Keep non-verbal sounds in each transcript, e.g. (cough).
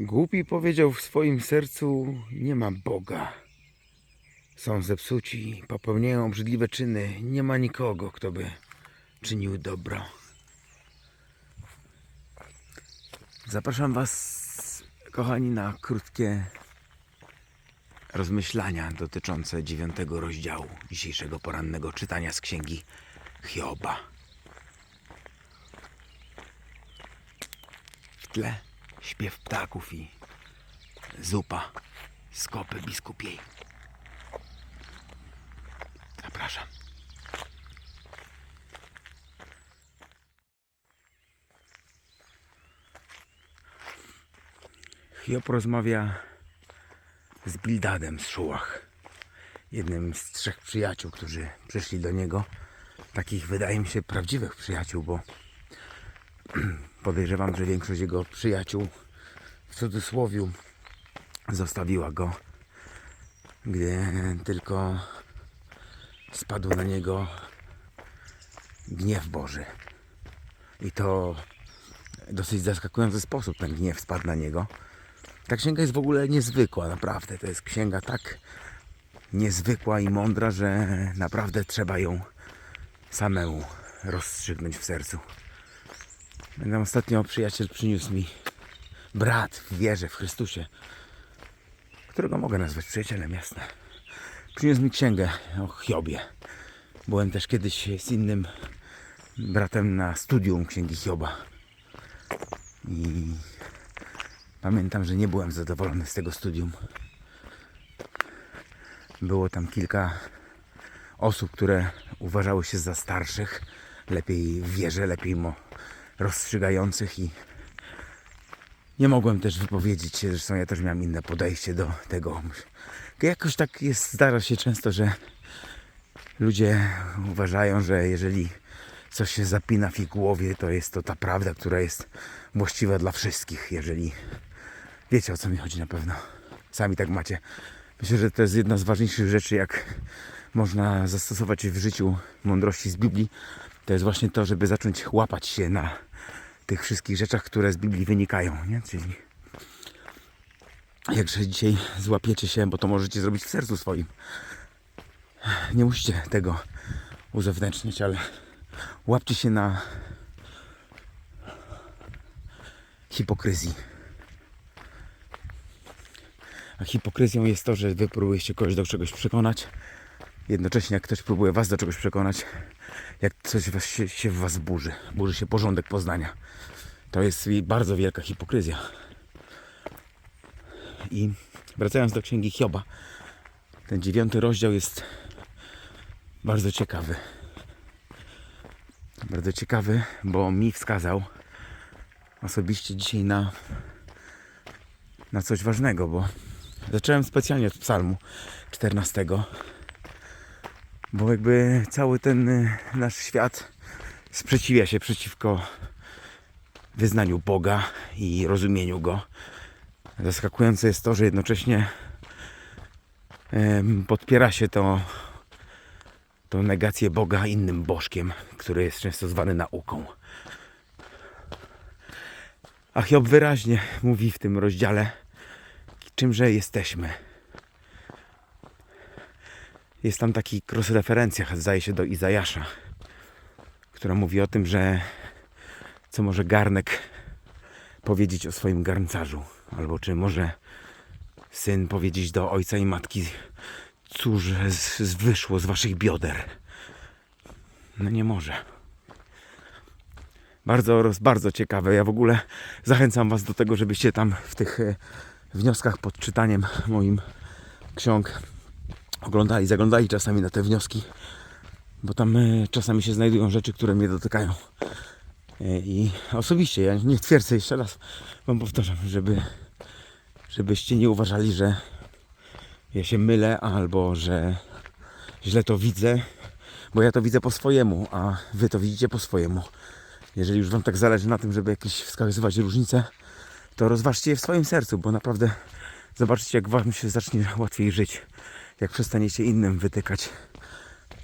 Głupi powiedział w swoim sercu: Nie ma Boga. Są zepsuci, popełniają obrzydliwe czyny. Nie ma nikogo, kto by czynił dobro. Zapraszam Was, kochani, na krótkie rozmyślania dotyczące dziewiątego rozdziału dzisiejszego porannego czytania z księgi Hioba. W tle śpiew ptaków i zupa z kopy biskupiej. Zapraszam. Hiob rozmawia z Bildadem z Szułach, jednym z trzech przyjaciół, którzy przyszli do niego. Takich wydaje mi się prawdziwych przyjaciół, bo (clears throat) podejrzewam, że większość jego przyjaciół w cudzysłowiu zostawiła go, gdy tylko spadł na niego gniew Boży. I to dosyć zaskakujący sposób ten gniew spadł na niego. Ta księga jest w ogóle niezwykła, naprawdę. To jest księga tak niezwykła i mądra, że naprawdę trzeba ją samemu rozstrzygnąć w sercu. Pamiętam ostatnio przyjaciel przyniósł mi brat w wierze w Chrystusie, którego mogę nazwać przyjacielem, jasne. Przyniósł mi księgę o Hiobie. Byłem też kiedyś z innym bratem na studium księgi Hioba. I pamiętam, że nie byłem zadowolony z tego studium. Było tam kilka osób, które uważały się za starszych, lepiej w wierze, lepiej mo rozstrzygających i nie mogłem też wypowiedzieć się, zresztą ja też miałem inne podejście do tego. Jakoś tak jest, zdarza się często, że ludzie uważają, że jeżeli coś się zapina w ich głowie, to jest to ta prawda, która jest właściwa dla wszystkich. Jeżeli wiecie o co mi chodzi na pewno, sami tak macie. Myślę, że to jest jedna z ważniejszych rzeczy, jak można zastosować w życiu mądrości z Biblii. To jest właśnie to, żeby zacząć łapać się na tych wszystkich rzeczach, które z Biblii wynikają. Nie? Czyli jakże dzisiaj złapiecie się, bo to możecie zrobić w sercu swoim. Nie musicie tego uzewnętrznić, ale łapcie się na hipokryzji. A hipokryzją jest to, że wy próbujecie kogoś do czegoś przekonać, jednocześnie jak ktoś próbuje was do czegoś przekonać, jak coś was się, się w was burzy, burzy się porządek poznania. To jest bardzo wielka hipokryzja. I wracając do księgi Hioba, ten dziewiąty rozdział jest bardzo ciekawy. Bardzo ciekawy, bo mi wskazał osobiście dzisiaj na, na coś ważnego, bo zacząłem specjalnie od psalmu 14, bo jakby cały ten y, nasz świat sprzeciwia się przeciwko wyznaniu Boga i rozumieniu Go. Zaskakujące jest to, że jednocześnie podpiera się to tą negację Boga innym bożkiem, który jest często zwany nauką. A Hiob wyraźnie mówi w tym rozdziale, czymże jesteśmy. Jest tam taki cross-referencja, zdaje się, do Izajasza, która mówi o tym, że co może garnek powiedzieć o swoim garncarzu, albo czy może syn powiedzieć do ojca i matki, cóż z, z wyszło z waszych bioder. No nie może. Bardzo, bardzo ciekawe. Ja w ogóle zachęcam was do tego, żebyście tam w tych e, wnioskach pod czytaniem moim ksiąg oglądali, zaglądali czasami na te wnioski, bo tam e, czasami się znajdują rzeczy, które mnie dotykają. E, I osobiście ja nie twierdzę jeszcze raz, wam powtarzam, żeby, żebyście nie uważali, że ja się mylę albo że źle to widzę, bo ja to widzę po swojemu, a wy to widzicie po swojemu. Jeżeli już wam tak zależy na tym, żeby jakieś wskazywać różnice, to rozważcie je w swoim sercu, bo naprawdę zobaczycie, jak wam się zacznie łatwiej żyć, jak przestaniecie innym wytykać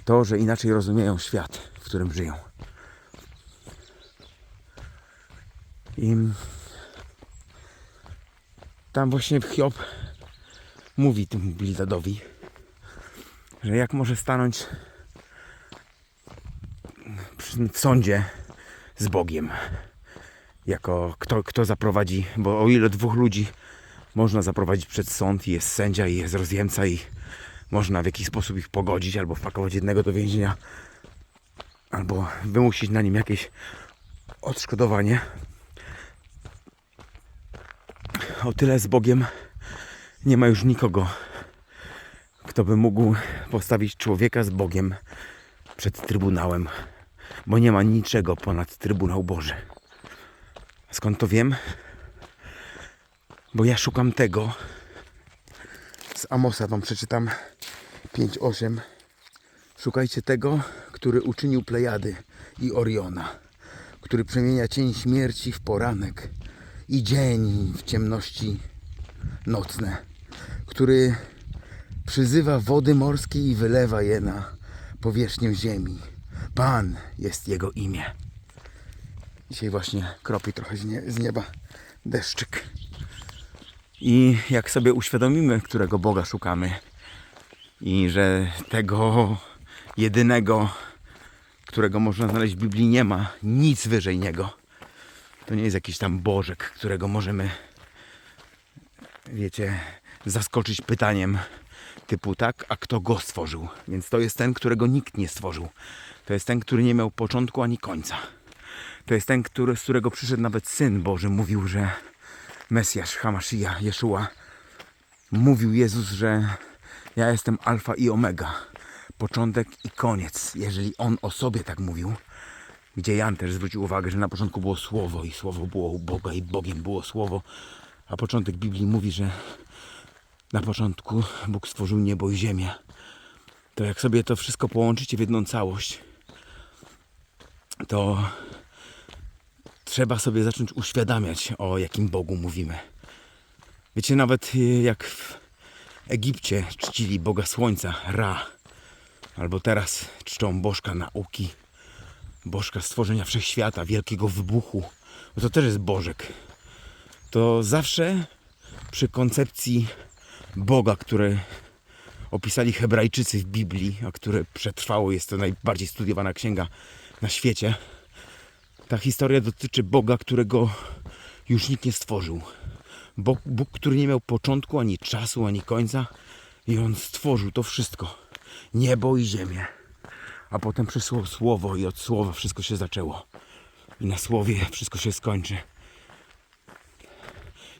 to, że inaczej rozumieją świat, w którym żyją. I tam właśnie Hiob mówi temu Bildadowi, że jak może stanąć w sądzie z Bogiem. Jako kto, kto zaprowadzi, bo o ile dwóch ludzi można zaprowadzić przed sąd i jest sędzia i jest rozjemca i można w jakiś sposób ich pogodzić albo wpakować jednego do więzienia albo wymusić na nim jakieś odszkodowanie. O tyle z Bogiem nie ma już nikogo, kto by mógł postawić człowieka z Bogiem przed Trybunałem, bo nie ma niczego ponad Trybunał Boży. Skąd to wiem? Bo ja szukam tego. Z Amosa wam przeczytam 5.8. Szukajcie tego, który uczynił Plejady i Oriona, który przemienia cień śmierci w poranek i dzień w ciemności nocne, który przyzywa wody morskie i wylewa je na powierzchnię ziemi. Pan jest jego imię. Dzisiaj właśnie kropi trochę z, nie, z nieba deszczyk. I jak sobie uświadomimy, którego Boga szukamy i że tego jedynego, którego można znaleźć w Biblii nie ma, nic wyżej niego. To nie jest jakiś tam Bożek, którego możemy, wiecie, zaskoczyć pytaniem typu tak, a kto go stworzył? Więc to jest ten, którego nikt nie stworzył. To jest ten, który nie miał początku ani końca. To jest ten, który, z którego przyszedł nawet Syn Boży. Mówił, że Mesjasz, Hamaszyja, Jeszua. Mówił Jezus, że ja jestem alfa i omega. Początek i koniec. Jeżeli On o sobie tak mówił, gdzie Jan też zwrócił uwagę, że na początku było Słowo i Słowo było u Boga i Bogiem było Słowo. A początek Biblii mówi, że na początku Bóg stworzył niebo i ziemię. To jak sobie to wszystko połączycie w jedną całość, to trzeba sobie zacząć uświadamiać, o jakim Bogu mówimy. Wiecie, nawet y, jak w Egipcie czcili Boga Słońca, Ra, albo teraz czczą Bożka nauki, Bożka stworzenia wszechświata, wielkiego wybuchu, bo to też jest Bożek. To zawsze przy koncepcji Boga, który opisali Hebrajczycy w Biblii, a które przetrwało, jest to najbardziej studiowana księga na świecie, ta historia dotyczy Boga, którego już nikt nie stworzył. Bóg, Bóg, który nie miał początku, ani czasu, ani końca. I On stworzył to wszystko. Niebo i ziemię. A potem przysłał słowo i od słowa wszystko się zaczęło. I na słowie wszystko się skończy.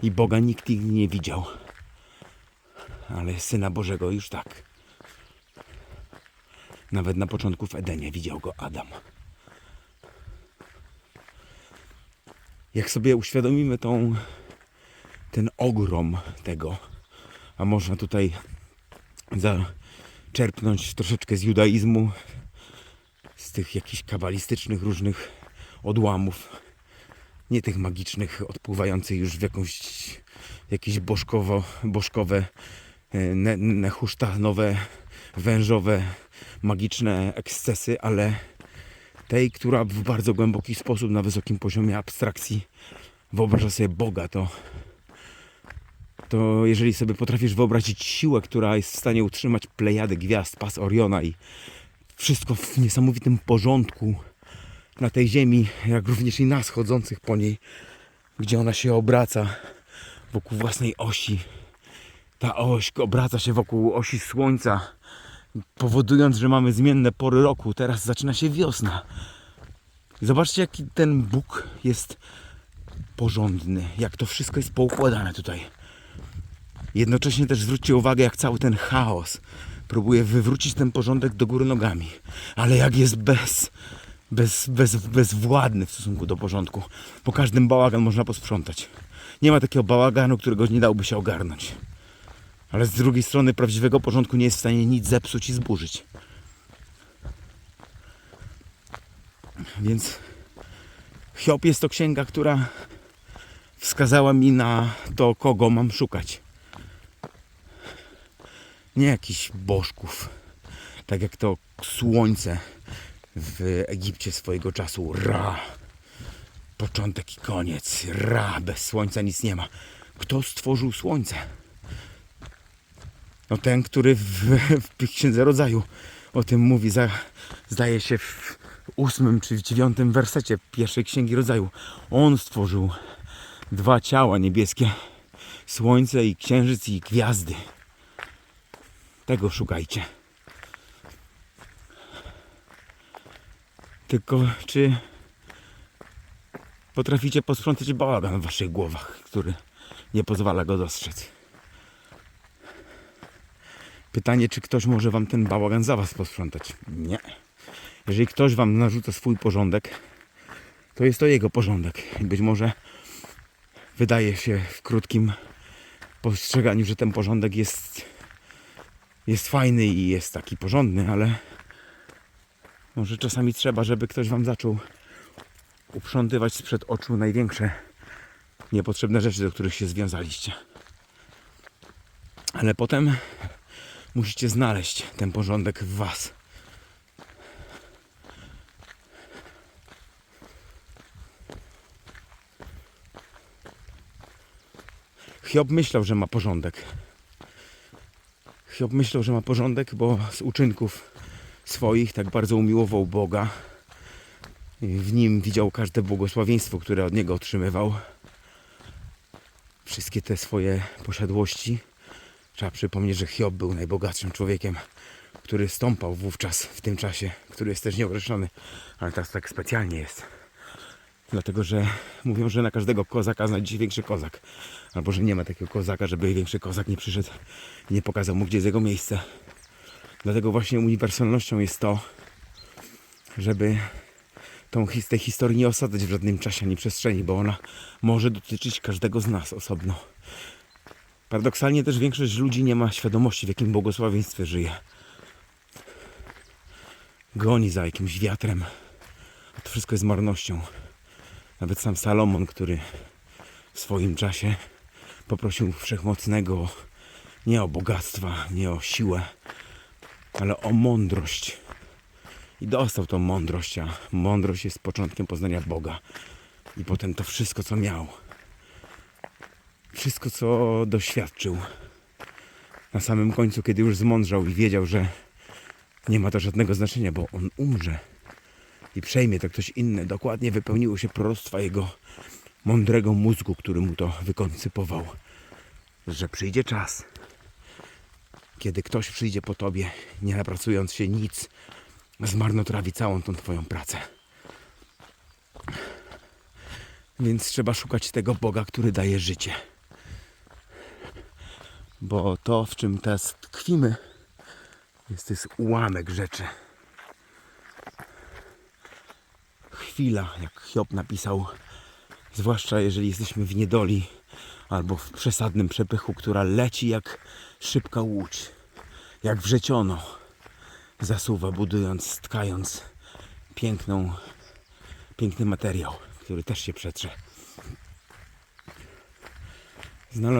I Boga nikt nigdy nie widział. Ale Syna Bożego już tak. Nawet na początku w Edenie widział go Adam. Jak sobie uświadomimy tą, ten ogrom tego, a można tutaj zaczerpnąć troszeczkę z judaizmu, z tych jakichś kabalistycznych różnych odłamów, nie tych magicznych, odpływających już w jakąś, jakieś bożkowo, bożkowe, e, ne, nehusztanowe, wężowe, magiczne ekscesy, ale tej, która w bardzo głęboki sposób, na wysokim poziomie abstrakcji wyobraża sobie Boga, to, to jeżeli sobie potrafisz wyobrazić siłę, która jest w stanie utrzymać plejady gwiazd, pas Oriona i wszystko w niesamowitym porządku na tej ziemi, jak również i nas chodzących po niej, gdzie ona się obraca wokół własnej osi. Ta oś obraca się wokół osi Słońca, powodując, że mamy zmienne pory roku. Teraz zaczyna się wiosna. Zobaczcie, jaki ten Bóg jest porządny, jak to wszystko jest poukładane tutaj. Jednocześnie też zwróćcie uwagę, jak cały ten chaos próbuje wywrócić ten porządek do góry nogami. Ale jak jest bez, bez, bez, bezwładny w stosunku do porządku. Po każdym bałagan można posprzątać. Nie ma takiego bałaganu, którego nie dałoby się ogarnąć. Ale z drugiej strony prawdziwego porządku nie jest w stanie nic zepsuć i zburzyć. Więc Hiob jest to księga, która wskazała mi na to, kogo mam szukać. Nie jakichś bożków, tak jak to słońce w Egipcie swojego czasu. Ra. Początek i koniec. Ra. Bez słońca nic nie ma. Kto stworzył słońce? No ten, który w, w Księdze Rodzaju o tym mówi, za, zdaje się w ósmym czy w dziewiątym wersecie pierwszej Księgi Rodzaju. On stworzył dwa ciała niebieskie, słońce i księżyc i gwiazdy. Tego szukajcie. Tylko czy potraficie posprzątać bałagan w waszych głowach, który nie pozwala go dostrzec? Pytanie, czy ktoś może wam ten bałagan za was posprzątać? Nie. Jeżeli ktoś wam narzuca swój porządek, to jest to jego porządek. Być może wydaje się w krótkim postrzeganiu, że ten porządek jest, jest fajny i jest taki porządny, ale może czasami trzeba, żeby ktoś wam zaczął uprzątywać sprzed oczu największe niepotrzebne rzeczy, do których się związaliście. Ale potem musicie znaleźć ten porządek w was. Hiob myślał, że ma porządek. Hiob myślał, że ma porządek, bo z uczynków swoich tak bardzo umiłował Boga. W nim widział każde błogosławieństwo, które od niego otrzymywał. Wszystkie te swoje posiadłości. Trzeba przypomnieć, że Hiob był najbogatszym człowiekiem, który stąpał wówczas, w tym czasie, który jest też nieokreślony, ale teraz tak specjalnie jest. Dlatego, że mówią, że na każdego kozaka znajdzie się większy kozak. Albo, że nie ma takiego kozaka, żeby większy kozak nie przyszedł i nie pokazał mu, gdzie jest jego miejsce. Dlatego właśnie uniwersalnością jest to, żeby tą, tej historii nie osadzać w żadnym czasie ani przestrzeni, bo ona może dotyczyć każdego z nas osobno. Paradoksalnie też większość ludzi nie ma świadomości, w jakim błogosławieństwie żyje. Goni za jakimś wiatrem. A to wszystko jest marnością. Nawet sam Salomon, który w swoim czasie poprosił Wszechmocnego nie o bogactwa, nie o siłę, ale o mądrość. I dostał tą mądrość, a mądrość jest początkiem poznania Boga. I potem to wszystko, co miał, wszystko, co doświadczył, na samym końcu, kiedy już zmądrzał i wiedział, że nie ma to żadnego znaczenia, bo on umrze i przejmie to ktoś inny. Dokładnie wypełniło się proroctwa jego mądrego mózgu, który mu to wykoncypował, że przyjdzie czas, kiedy ktoś przyjdzie po tobie, nie napracując się nic, zmarnotrawi całą tą twoją pracę. Więc trzeba szukać tego Boga, który daje życie. Bo to, w czym teraz tkwimy, jest, jest ułamek rzeczy. Chwila, jak Hiob napisał, zwłaszcza jeżeli jesteśmy w niedoli albo w przesadnym przepychu, która leci jak szybka łódź, jak wrzeciono, zasuwa, budując, tkając piękną, piękny materiał, który też się przetrze.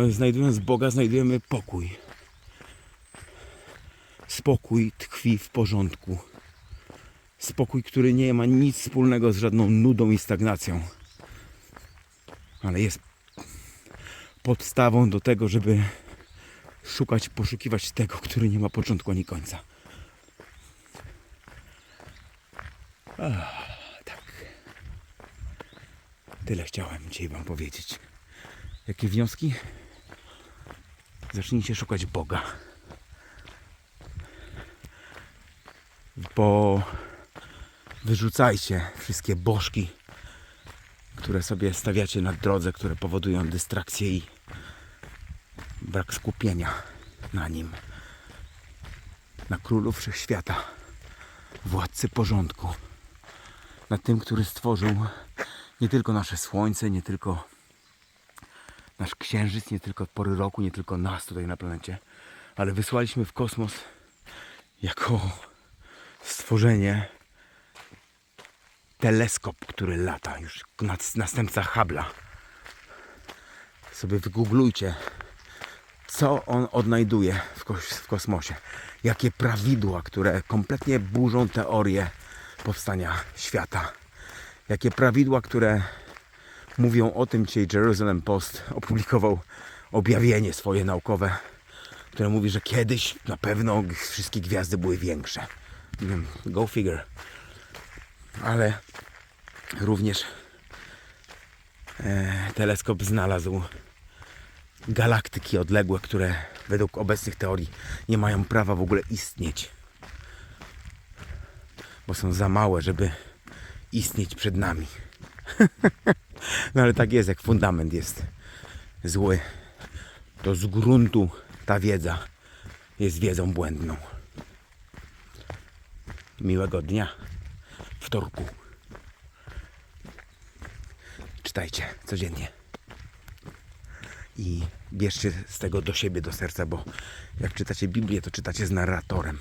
Znajdując Boga, znajdujemy pokój. Spokój tkwi w porządku. Spokój, który nie ma nic wspólnego z żadną nudą i stagnacją, ale jest podstawą do tego, żeby szukać, poszukiwać tego, który nie ma początku ani końca. Ach, tak. Tyle chciałem dzisiaj Wam powiedzieć. Jakie wnioski? Zacznijcie szukać Boga. Bo wyrzucajcie wszystkie bożki, które sobie stawiacie na drodze, które powodują dystrakcję i brak skupienia na nim. Na królu wszechświata, władcy porządku, na tym, który stworzył nie tylko nasze słońce, nie tylko nasz księżyc, nie tylko pory roku, nie tylko nas tutaj na planecie, ale wysłaliśmy w kosmos jako stworzenie teleskop, który lata, już następca Hubble'a. Sobie wygooglujcie, co on odnajduje w, w kosmosie. Jakie prawidła, które kompletnie burzą teorię powstania świata. Jakie prawidła, które mówią o tym, dzisiaj Jerusalem Post opublikował objawienie swoje naukowe, które mówi, że kiedyś na pewno wszystkie gwiazdy były większe. Go figure. Ale również e, teleskop znalazł galaktyki odległe, które według obecnych teorii nie mają prawa w ogóle istnieć. Bo są za małe, żeby istnieć przed nami. (laughs) no ale tak jest, jak fundament jest zły, to z gruntu ta wiedza jest wiedzą błędną. Miłego dnia, wtorku. Czytajcie codziennie i bierzcie z tego do siebie, do serca, bo jak czytacie Biblię, to czytacie z narratorem.